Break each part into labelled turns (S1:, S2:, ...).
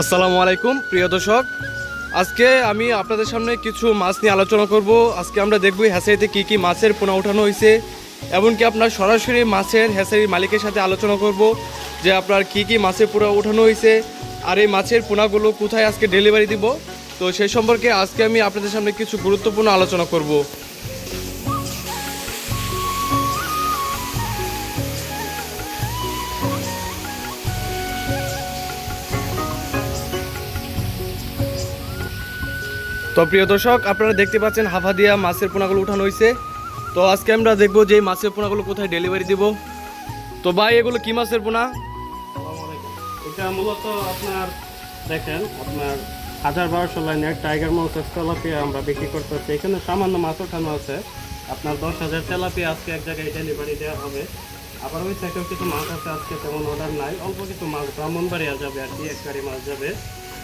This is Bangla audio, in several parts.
S1: আসসালামু আলাইকুম, প্রিয় দর্শক। আজকে আমি আপনাদের সামনে কিছু মাছ নিয়ে আলোচনা করব। আজকে আমরা দেখব হ্যাসারিতে কি কি মাছের পোনা ওঠানো হয়েছে, এমনকি আপনার সরাসরি মাছের হ্যাসারির মালিকের সাথে আলোচনা করব যে আপনার কি কি মাছের পোনা ওঠানো হয়েছে আর এই মাছের পোনাগুলো কোথায় আজকে ডেলিভারি দিব। তো সেই সম্পর্কে আজকে আমি আপনাদের সামনে কিছু গুরুত্বপূর্ণ আলোচনা করব। তো প্রিয় দর্শক, আপনারা দেখতে পাচ্ছেন হাফা দিয়া মাছের পোনাগুলো উঠানো হয়েছে। তো আজকে আমরা দেখব যে মাছের পোনাগুলো কোথায় ডেলিভারি দিব। তো ভাই, এগুলো কি মাছের পোনা?
S2: এটা মূলত আপনার দেখেন, আপনার হাজার বারোশো লাইনের টাইগার মাছ তেলাপিয়া আমরা বিক্রি করতেছি। এখানে সামান্য মাছ ওঠানো আছে। আপনার দশ হাজার তেলাপিয়া আজকে এক জায়গায় ডেলিভারি দেওয়া হবে। আবার ওই সাইডেও কিছু মাছ আছে, আজকে তেমন অর্ডার নাই। অল্প কিছু মাছ ব্রাহ্মণবাড়িয়া যাবে আর কি, এক গাড়ি মাছ যাবে।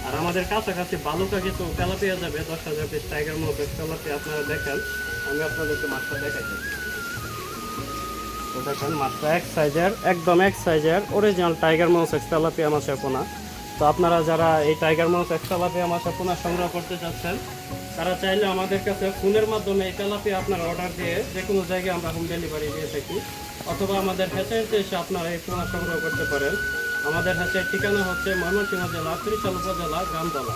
S2: আর আমাদের কাছাকাছি বালুকা কিছু তেলাপিয়া যাবে, দশ হাজার পিস টাইগার মাছ তেলাপিয়া আপনারা দেখেন, আমি আপনাদেরকে মাছটা দেখাইছি তো দেখেন, মাছটা এক সাইজের একদম এক অরিজিনাল টাইগার মাউস এক্সটালাপিয়া মাছের পোনা। তো আপনারা যারা এই টাইগার মাউস এক্সটালাপিয়া মাছের পোনা সংগ্রহ করতে চাচ্ছেন, তারা চাইলে আমাদের কাছে ফোনের মাধ্যমে এই তেলাপিয়া আপনারা অর্ডার দিয়ে যে কোনো জায়গায় আমরা হোম ডেলিভারি দিয়ে থাকি, অথবা আমাদের হ্যাচারিতে এসে আপনারা এই পোনা সংগ্রহ করতে পারেন। আমাদের হাতে ঠিকানা হচ্ছে ময়মনসিংহ জেলা, ত্রিশাল উপজেলা গ্রামতলা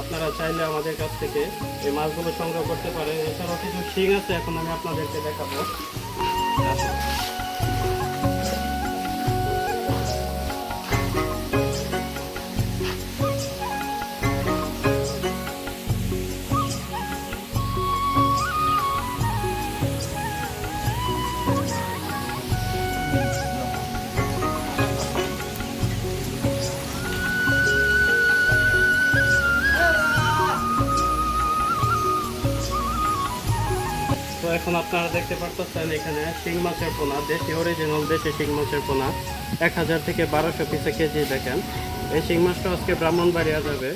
S2: আপনারা চাইলে আমাদের কাছ থেকে এই মাছগুলো সংগ্রহ করতে পারেন। এছাড়াও কিছু শিং আছে, এখন আমি আপনাদেরকে দেখাবো। এখন আপনারা দেখতে পারতেছেন এখানে শিং মাছের পোনা, দেশি অরিজিনাল দেশি শিং মাছের পোনা, এক হাজার থেকে বারোশো পিসে কেজি দেখেন। এই শিং মাছটা আজকে ব্রাহ্মণবাড়িয়া যাবে।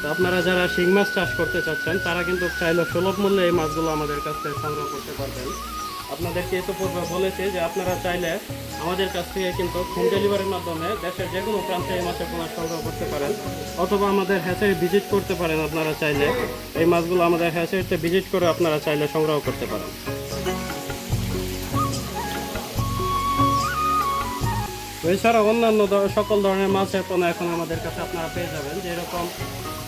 S2: তো আপনারা যারা শিং মাছ চাষ করতে চাচ্ছেন, তারা কিন্তু চাইলে সুলভ মূল্যে এই মাছগুলো আমাদের কাছ থেকে সংগ্রহ করতে পারবেন। আপনাদেরকে এত পূর্বে বলেছি যে আপনারা চাইলে আমাদের কাছ থেকে কিন্তু হোম ডেলিভারির মাধ্যমে দেশের যে কোনো প্রান্তে এই মাছের পোনা সংগ্রহ করতে পারেন। অথবা আমাদের হ্যাচারি ভিজিট করতে পারেন আপনারা চাইলে। এই মাছগুলো আমাদের হ্যাচারিতে ভিজিট করে আপনারা চাইলে সংগ্রহ করতে পারেন। এছাড়া অন্যান্য সকল ধরনের মাছের পোনা এখন আমাদের কাছে আপনারা পেয়ে যাবেন। যেরকম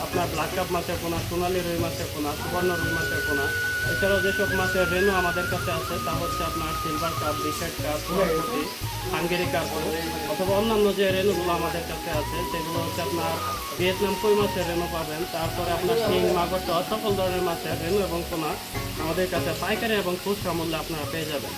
S2: আপনার ব্ল্যাক কাপ মাছের পোনা, সোনালি রুই মাছের পোনা, সুবর্ণ রুই মাছের পোনা। এছাড়াও যেসব মাছের রেনু আমাদের কাছে আছে, তা হচ্ছে আপনার সিলভার কাপ বিশেট কাপ ফুটি হাঙ্গেরি কাপ অথবা অন্যান্য যে রেনুগুলো আমাদের কাছে আছে, সেগুলো হচ্ছে আপনার ভিয়েতনাম কই মাছের রেনু পাবেন। তারপরে আপনার শিং, মাগুর সকল ধরনের মাছের রেনু এবং পোনা আমাদের কাছে পাইকারি এবং খুচরা মূল্যে আপনারা পেয়ে যাবেন।